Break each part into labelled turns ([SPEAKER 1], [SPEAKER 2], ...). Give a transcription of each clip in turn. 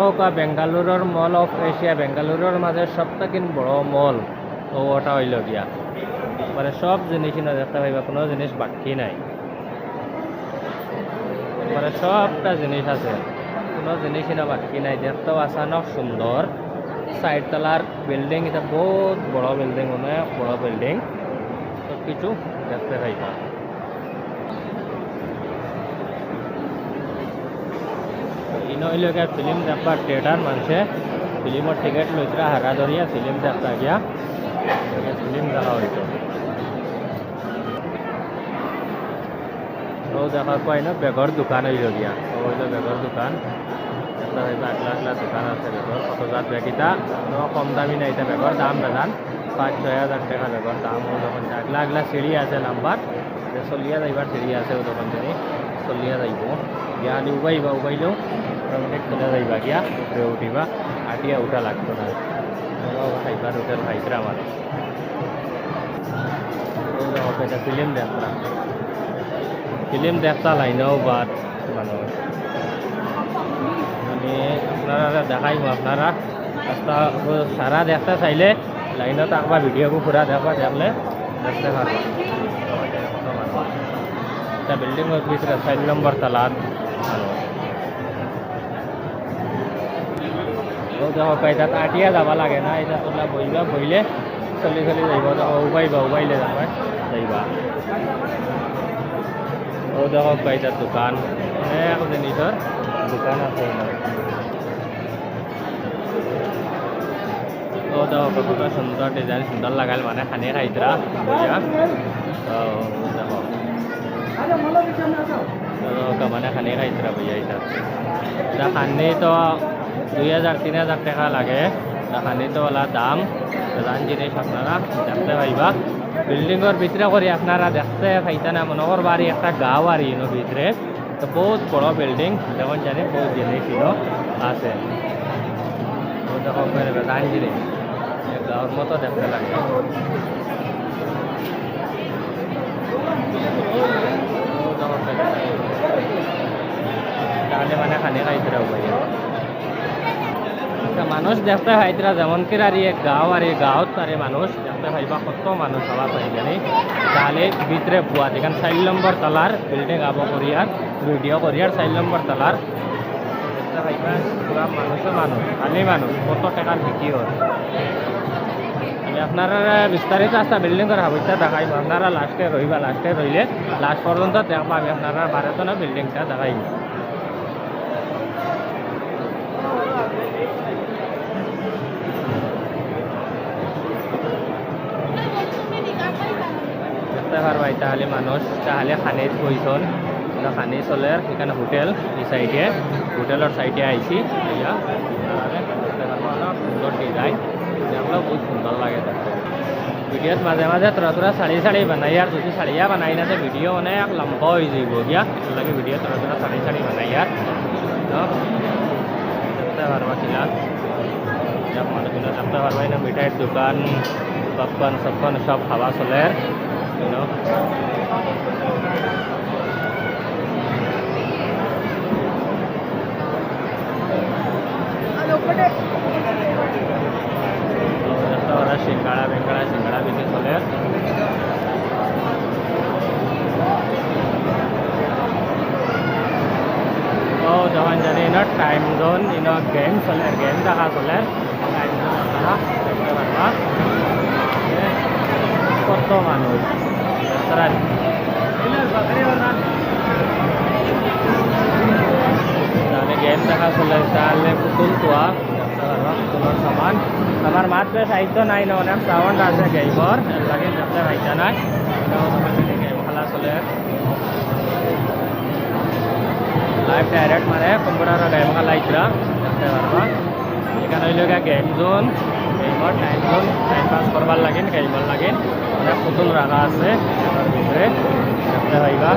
[SPEAKER 1] হোক বেঙ্গালুরুর মল of Asia বেঙ্গালুরুর মাঝে সবথেকে বড় মল, তো ওটা হইল গিয়া মানে সব জিনিস দেখতে পাইবা কোনো জিনিস বাকি নাই। মানে সবটা জিনিস আছে। কোনো জিনিসই না বাকি নাই। দেখতেও আসানক সুন্দর সাইড বিল্ডিং, এটা বহুত বড় বিল্ডিং অনেক বড় বিল্ডিং। সব কিছু দেখতে পাইবা ইনো হইলকে ফিল্ম দেখবার থিয়েটার মানুষে ফিল্মর টিকিট লইতরা হারা ধরিয়া ফিল্ম দেখতে গিয়া ফিল্ম দেখা হইতো ও দেখা পাই না বেগর দোকান হইল গিয়া ও হইল বেগর দোকান একটা হইবা একলা দোকান আছে বেগর কত জাত বেগিটা কম দামি নাই এটা বেগর দাম বেদান পাঁচ, ছয় হাজার টাকা বেগর দাম। ও দোকান একলা একলা সিঁড়ি আছে নাম্বার চলিয়া যাইবার সিঁড়ি আছে ও দোকান চলিয়া যাইব। গিয়া আনি উবাইবা, উবাইলেও মোটামুটি চলে যাইবা গিয়া উপরে উঠিবা আটিয়া উঠা লাগতো না। খাইবার হোটেল খাইতরা এটা ফিল্ম দেখতাম ফিল্ম দেখতা লাইনেও বাদ মানুষ মানে আপনারা দেখাইব আপনারা রাস্তা সারা দেখতে চাইলে লাইনত আকবা ভিডিওকে পুরা দেখবা দেখলে দেখতে পারবা এটা বিল্ডিংয়ের ভিতরে চার নম্বর তালাত মানুষ ও দেখো কাইতাত আটিয়া যাবা লাগে না এটা তোলা বইবা বইলে চলি চলি যাইব উবাইবা উবাইলে যাবা যাইবা ও দেখো কাইতার দোকান অনেক জিনিসের দোকান আছে। ও দেখো কতটা সুন্দর ডিজাইন সুন্দর লাগাল মানে খানি খাইতরা তো মানে খানি বুঝা এটা এটা খানি দুই হাজার, তিন হাজার টাকা লাগে। এটা খানি তো ওলা দাম। প্রধান জিনিস আপনারা দেখতে পাইবা। বিল্ডিংয়ের ভিতরে করে আপনারা দেখতে পাইতা না মনে একটা গাঁও আর ইনো ভিতরে তো বহুত বড় বিল্ডিং। যেমন জানি, বহুত জিনিস ইনো আছে। প্রধান জিনিস গাঁৱৰ মতো দেখতে লাগে। তাহলে মানে খানে খাইতরা উপায় মানুষ দেখতে পাইতরা যেমন কি আর গাঁও আর এই গাঁৱত তারে মানুষ দেখতে পাইবা কত মানুষ হওয়া পাই জানি তাহলে ভিতরে বুয়া যেখানে চার নম্বর তলার বিল্ডিং আব করিয়ার ভিডিও করিয়ার চার নম্বর তলার দেখতে পাইবা পুরা মানুষও মানুষ খালি মানুষ কত টাকার বিক্রি হয়। আমি আপনারা বিস্তারিত রাস্তা বিল্ডিং করা অবস্থা দেখাইব আপনারা লাস্টে রইবা লাস্টে রইলে লাস্ট পর্যন্ত দেখবা আমি আপনারা বারোতো না বিল্ডিংটা দেখাইব দেখতে পারবা তাহলে মানুষ, তাহলে খানে বইছন খানি চলে এখানে হোটেল এই সাইডে হোটেলের সাইডে আইছি অনেক সুন্দর ডিজাইন দেখলেও বহুত সুন্দর লাগে দেখতে ভিডিওত মাঝে মাঝে তোরা তোরা শাড়ি শাড়ি বানাই আর যদি শাড়িয়া বানাই না তো ভিডিও অনেক লম্বা হয়ে যাইব গিয়া লাগে ভিডিও তোরা তোরা শাড়ি শাড়ি বানাই আর দেখতে পারবা কিলা। মানুষগুলো দেখতে পারবা না মিঠাইয়ের দোকান পপকর্ন সপকর্ন সব খাওয়া চলে you know? ওরা সিঙ্গাড়া বেঙ্গাড়া সিঙ্গাড়া বিক্রি চলে তো যখন জানি ইনো টাইম জোন ইনো গেম চলে গেম দেখা চলে টাইম জোন আপনারা দেখতে পারবা যে কত মানুষ চলে, তাহলে পুতুল তোয়া দেখতে পারবা পুতুলের সামান। আমার মাত্র সাহিত্য নাই না, অনেক সাউন্ড আছে গেমর লাগে দেখতে পাইতা নাই। খেলা চলে। লাইভ ডাইরেক্ট মানে কম্পিউটারের গেম খেলা ইতরা দেখতে পারবা এখানে হইল গেম জোন গেমর টাইম জোন টাইম পাস করবার লাগিন গেমর লাগিন অনেক পুতুল রাখা আছে। ভিতরে দেখতে পাইবা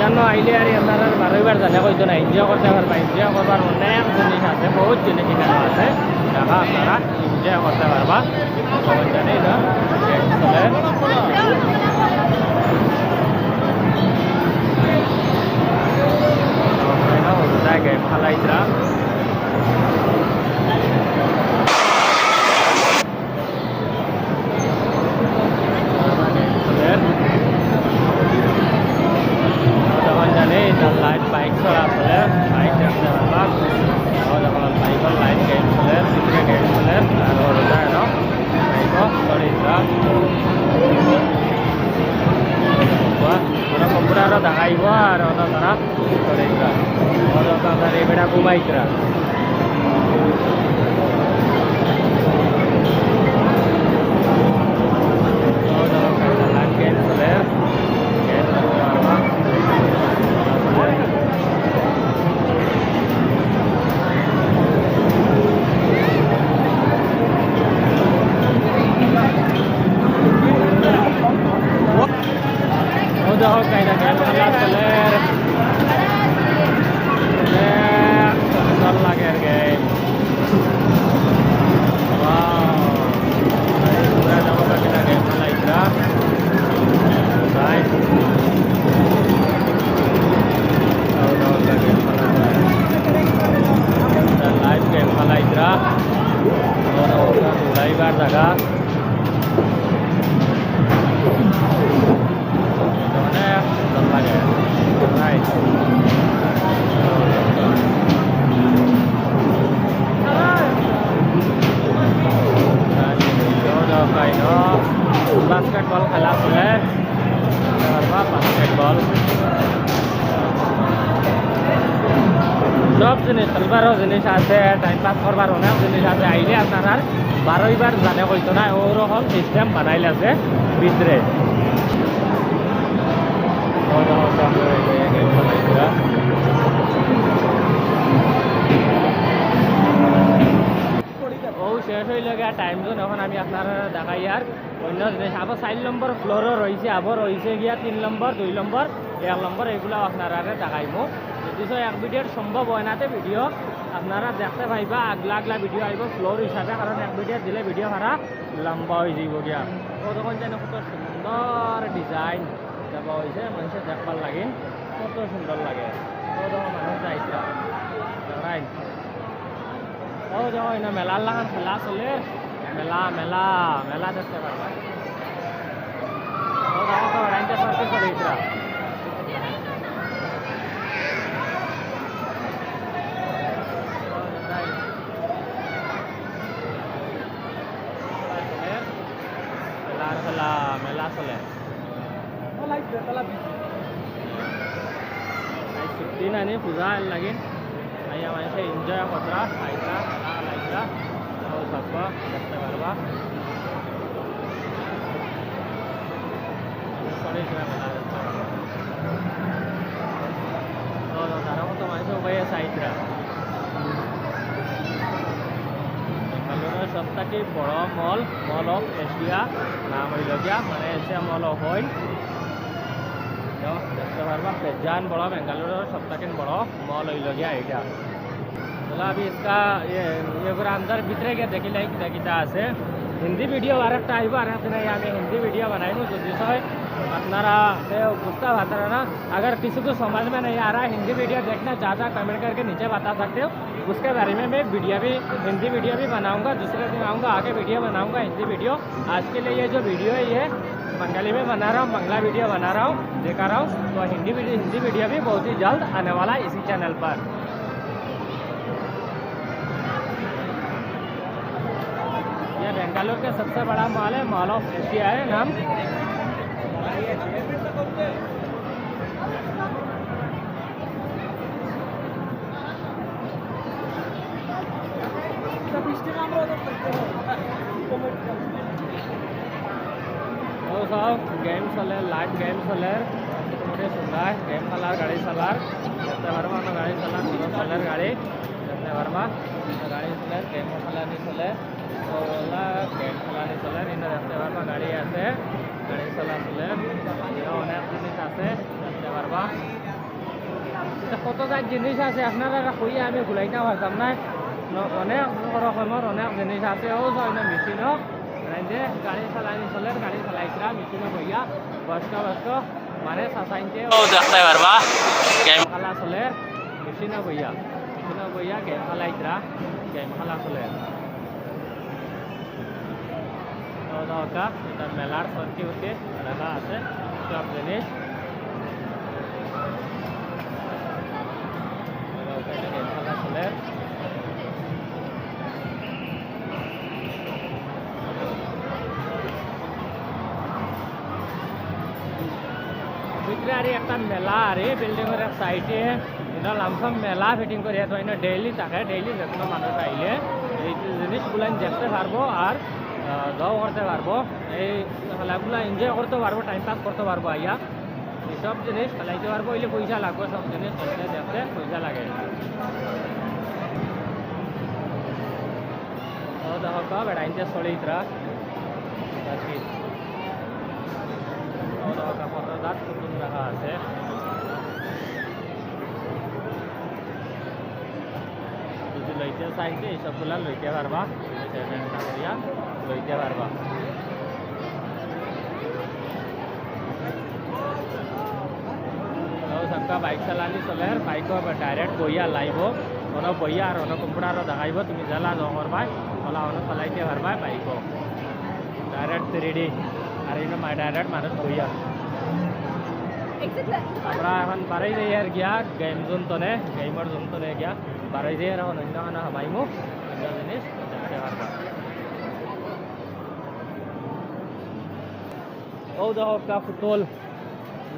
[SPEAKER 1] জন্য আইলে আর আপনারা বারোবার জানে কইতো না, এনজয় করতে পারবা, এনজয় করবার অনেক জিনিস আছে, বহুত জিনিস এখানে আছে। দেখা আপনারা, এনজয় করতে পারবা। জানে না দেখাইব আর অত তারা ওটা আপনার এই বেড়া ঘুমাইতরা আছে টাইম পাস করবার অনেক জিনিস আছে আইলে আপনার বারোইবার জানে কইতো না ওরকম সিস্টেম বানাইলে আছে ভিতরে শেষ হইল গিয়া টাইম জোন এখন আমি আপনার দেখাই আর অন্য জিনিস আবার চার নম্বর ফ্লোরও রয়েছে আবার রয়েছে গিয়া তিন নম্বর দুই নম্বর এক নম্বর এগুলো আপনারা দেখাইমো যদি এক ভিডিওর সম্ভব হয় নাতে ভিডিও আপনারা দেখতে পাইবা আগলা আগলা ভিডিও আইব ফ্লোর হিসাবে কারণ এক ভিডিও দিলে ভিডিও ভাড়া লম্বা হয়ে যাব গিয়া। ও তখন যেন কত সুন্দর ডিজাইন দেওয়া হয়েছে মানুষের দেখবার লাগে, কত সুন্দর লাগে। ও তখন মানুষ যাইছে রাইট ও যখন না মেলার লাগান খেলা চলে। মেলা মেলা মেলা দেখতে পারবা ও তখন রাইনটা সার্কে করে malasnya, nggak like, kalau. সবথেকে বড় মল মল অফ এশিয়া নাম হইল গিয়া মানে এশিয়া মল অফ হইল তো দেখতে পারবা বেজান বড় বেঙ্গালোরের সবথেকে বড় মল হইল গিয়া এটা चलो अभी इसका ये ये पूरा अंदर भीतरे के देखी लाइक देखीता আছে হিন্দি ভিডিও আর একটা আইব আর একটা নাই আমি হিন্দি ভিডিও बनाइनु जो हतनारा गुस्ता हतनारा ना अगर किसी को समझ में नहीं आ रहा है हिंदी वीडियो देखना ज़्यादा कमेंट करके नीचे बता सकते हो। उसके बारे में मैं वीडियो भी, हिंदी वीडियो भी बनाऊँगा, दूसरे दिन आऊँगा, आगे वीडियो बनाऊँगा, हिंदी वीडियो। आज के लिए ये जो वीडियो है, ये बंगाली में बना रहा हूँ, बंगला वीडियो बना रहा हूँ, देखा रहा हूँ। तो हिंदी वीडियो हिंदी वीडियो भी बहुत ही जल्द आने वाला है इसी चैनल पर। यह बेंगालुरु का सबसे बड़ा मॉल है, मॉल ऑफ़ एशिया है, नाम সব গেম চলে লাইভ গেম চলে মোটামুটি সুন্দর গেম খেলার গাড়ি চালার দেখতে পারবা আমরা গাড়ি চালার কোনো চলের গাড়ি দেখতে পারবা গাড়ি চলে গেম খেলানি চলে ওলা গেম খেলানি চলে, কিন্তু দেখতে পারবা গাড়ি আছে, গাড়ি চলা চলে অনেক জিনিস আছে দেখতে পারবা কত গাছ জিনিস আছে আপনারা কই আমি ঘুরাইতে পারতাম না ন- অনেক রকমের অনেক জিনিস আছে। ও হয় না যে গাড়ি চালানি চলে গাড়ি চালাইছিলা মেশিনও বইয়া বয়স্ক বয়স্ক মানে পারবা গেম খেলা চলে মেশিনও বইয়া মেশিনও বইয়া গেম খেলাইছিলা গেম খেলা চলে মেলার সত্যি হতে রাখা আছে সব জিনিস উপরে আর একটা মেলা আর বিল্ডিংয়ের এক সাইডে এটা লামসাম মেলা ফিটিং করে তো এনে ডেইলি থাকে ডেইলি যে কোনো মানুষ আইলে এই জিনিসগুলো দেখতে পারব আর যাও করতে পারব। এই খেলাগুলো এনজয় করতে পারব টাইম পাস করতে পারব আইয়া সব জিনিস খেলাইতে পারব, এলে পয়সা লাগবে, সব জিনিস দেখতে দেখতে পয়সা লাগে। দেখো বেড়াইতে বাকি। ও দেখো কা ফটোদাত কুটুম রাখা আছে যদি লইতে চাইছে এইসবগুলা লইতে পারবা সেভেনটা করিয়া লইতে পারবা তো সবকা বাইক চালানি চলে বাইক ডাইরেক্ট বইয়া লাইব অন বইয়া আর অন কম্পিউটার দেখাইব তুমি জেলা জ করবাই ওলা অন চলাইতে পারবা বাইক ডাইরেক্ট থ্রি ডি আর এই ডাইরেক্ট মানুষ বইয়া আমরা এখন বাড়াই যাই আর গিয়া গেম জোনতনে গেমর জোনতনে গিয়া। বাড়াই যাই আর এখন অন্য খানা হামাইমু অন্য জিনিস দেখতে পারবা ও দেখো কা ফুটবল।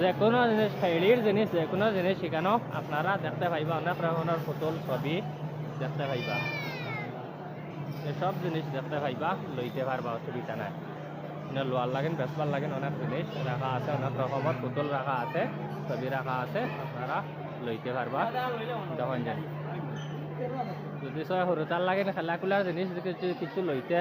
[SPEAKER 1] যে কোনো জিনিস খেলির জিনিস যে কোনো জিনিস সেখানেও আপনারা দেখতে পাইবা, অনেক রকমের ফুটল ছবি দেখতে পাইবা। এসব জিনিস দেখতে পাইবা, লইতে পারবা অসুবিধা নাই। এনে লোয়ার লাগেন বেচবার লাগেন অনেক জিনিস রাখা আছে অনেক রকমের পুতুল রাখা আছে, ছবি রাখা আছে আপনারা লইতে পারবা যখন যান যদি সবাই সৰুতাৰ লাগে খেলা খোলাৰ জিনিস কিছু কিছু লইতে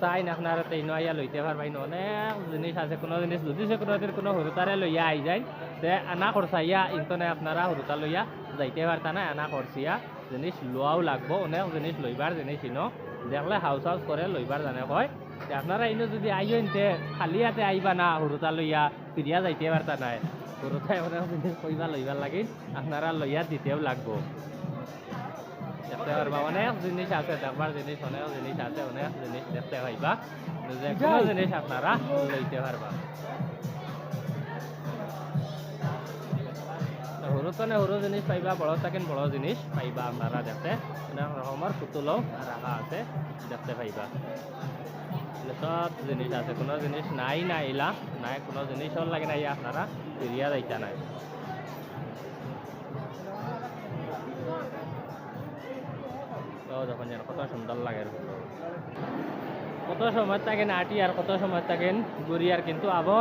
[SPEAKER 1] চাই না আপনারা তেইন আইয়া লইতে পারবাই না অনেক জিনিস আছে, কোনো জিনিস যদি সে কোনো দিন কোনো সৰুতাৰে লইয়া আই যায়, তে আনা খরচাইয়া ইন্তনে আপনারা সৰুতা লইয়া যাইতে পারতা না আনা খরচিয়া জিনিস লোৱাও লাগবো, অনেক জিনিস লইবার জিনিস ইনো। দেখলে হাউস হাউস করে লইবার জানে কয়। আপনারা ইনো যদি আইন তে খালি হাতে আইবা না সৰুতা লইয়া ফিরিয়া যাইতে পারতা নাই। সৰুতাই অনেক কইবা লইবার লাগিল আপনারা লইয়া দিতেও লাগবো। দেখতে পারবা অনেক জিনিস আছে দেখবার জিনিস অনেক জিনিস আছে অনেক জিনিস দেখতে পাইবা যে কোনো জিনিস আপনারা লইতে পারবা সৰু তনে সৰু জিনিস পাইবা বড় থাকেন বড় জিনিস পাইবা আপনারা দেখতে অনেক রকমের পুতুলও রাখা আছে দেখতে পাইবা। সব জিনিস আছে, কোনো জিনিস নাই না ইলা। নাই, কোনো জিনিসও লাগে না আপনারা ফিরিয়া যাইতা নাই। যখন কত সুন্দর লাগে কত সময় থাকেন আটি আর কত সময় থাকেন ঘুরি আর কিন্তু আবো।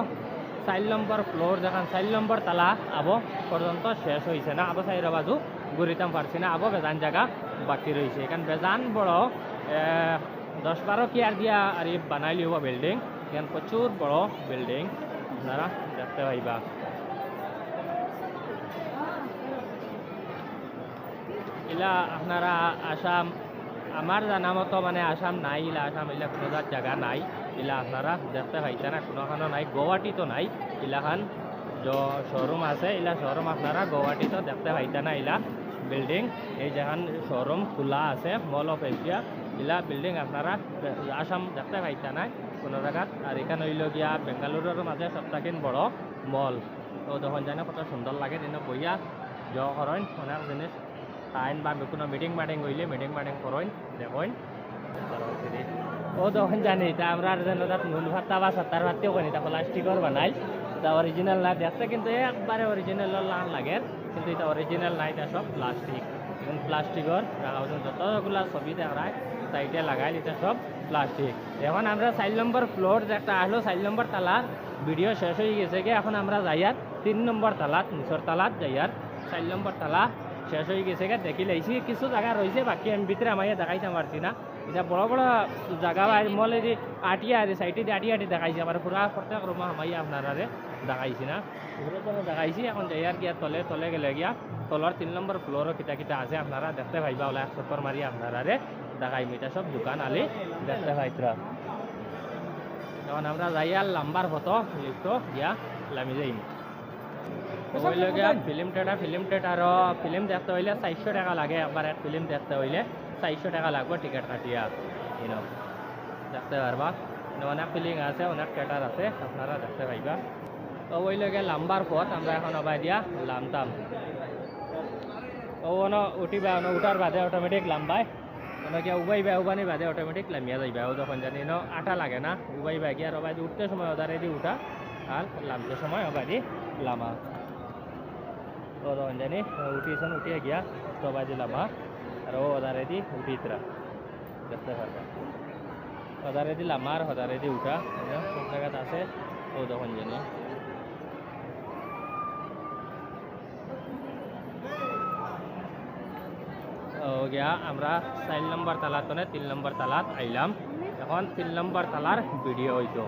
[SPEAKER 1] চার নম্বর ফ্লোর যখন চার নম্বর তালা আবো পর্যন্ত শেষ হয়েছে না? আবো চাইর বাজু ঘুরিতাম পারছি না? আবো বেজান জায়গা বাকি রয়েছে এখানে বেজান বড় দশ বারো কেয়ার দিয়া আর বানাই লিব বিল্ডিং এখানে প্রচুর বড় বিল্ডিং আপনারা দেখতে পাইবা। ইলা আপনারা আসাম আমার জানা মতো মানে আসাম নাই, ইলা আসাম ইলা কোনো জায়গা নাই। ইলা আপনারা দেখতে পাইতে না, কোনোখানো নাই গুয়াহাটি তো নাই ইলাখান শোরুম আছে ইলা শোরুম আপনারা গুয়াহাটিতে দেখতে পাইতে না ইলা বিল্ডিং এই যেখান শোরুম খোলা আছে মল অফ এশিয়া ইলা বিল্ডিং আপনারা, আসাম দেখতে পাইতে নাই, কোনো জায়গাত আর এখানে হইল গিয়া বেঙ্গালুরুর মাঝে সবথেকে বড় মল তো তখন জানে কত সুন্দর লাগে দিনে বইয়া জ করেন অনেক জিনিস আইন বা কোনো মিটিং মাটিং হইলে মিটিং মাটিং করেন দেখেন ও তখন জানি, তা আমরা আর যেন তাত নুন ভাত্তা বা সাত্তার ভাত্তিও করি তা প্লাস্টিকর বানাই। তা অরিজিনাল না দেখতে কিন্তু একবারে অরিজিনাল লান লাগে, কিন্তু এটা অরিজিনাল নাই এটা সব প্লাস্টিক এখন প্লাস্টিকর যতগুলা ছবি দেখায় সাইডে লাগাই এটা সব প্লাস্টিক এখন আমরা চার নম্বর ফ্লোর একটা আসলো চার নম্বর তালার ভিডিও শেষ হয়ে গেছে গিয়ে এখন আমরা যাই আর তিন নম্বর তালাত নিচর তালাত যাইয়ার চার নম্বর তালা শেষ হয়ে গেছে গা, দেখি লাইছি কিছু জায়গা রয়েছে বাকি আমি ভিতরে আমার দেখাইতে পারছি না এটা বড় বড় জায়গা বা মলে যে আটিয়া আর সাইডে দিয়ে আটি আটি দেখাইছে আমার পুরা প্রত্যেক রুমা হামাইয়া আপনারা দেখাইছি না। পুরো দেখাইছি এখন যাইয়ার গিয়া তলে তলে গেলে গিয়া তলর তিন নম্বর ফ্লোরও কিতা কিতা আছে আপনারা দেখতে পাইবা ওলা চক্কর মারি আপনারা দেখাইম এটা সব দোকান আলি দেখতে পাইতরা যখন আমরা যাই আর লাম্বার ফটো লিফটো গিয়া লামি যাইম ফিল্ম থিয়েটার ফিল্ম থিয়েটারও ফিল্ম দেখতে হইলে চারশো টাকা লাগে একবার এক ফিল্ম দেখতে হইলে। চারশো টাকা লাগবে টিকিট কাটিয়া ইনো দেখতে পারবা। অনেক ফিলিং আছে, অনেক থিয়েটার আছে, আপনারা দেখতে পাইবা। তো ওইলে গিয়ে লাম্বার পথ, আমরা এখন আবার দিয়া লামতাম। ও অন উঠিবা অন উঠার বাদে অটোমেটিক লাম্বাই অন গিয়া উবাইবা উবানি বাদে অটোমেটিক লামিয়া যাইবা। ও যখন জানি ন আটা লাগে না, উবাইবা গিয়া, আর ওবাই উঠতে সময় ওদারে দি উঠা, আর লামতে সময় ওবাই দি লামা। ও তখন জানি উঠিয়েছেন উঠিয়ে গিয়া সবাই দিলাম আর ও ওদারে দি উঠিতরা দেখতে পারবেন হজারে দি লামার হজারে দি উঠা সব জায়গাতে আছে ও তখন জানি ও গিয়া আমরা চার নম্বর তালাত মানে তিন নম্বর তালাত আইলাম এখন তিন নম্বর তালার ভিডিও হইতো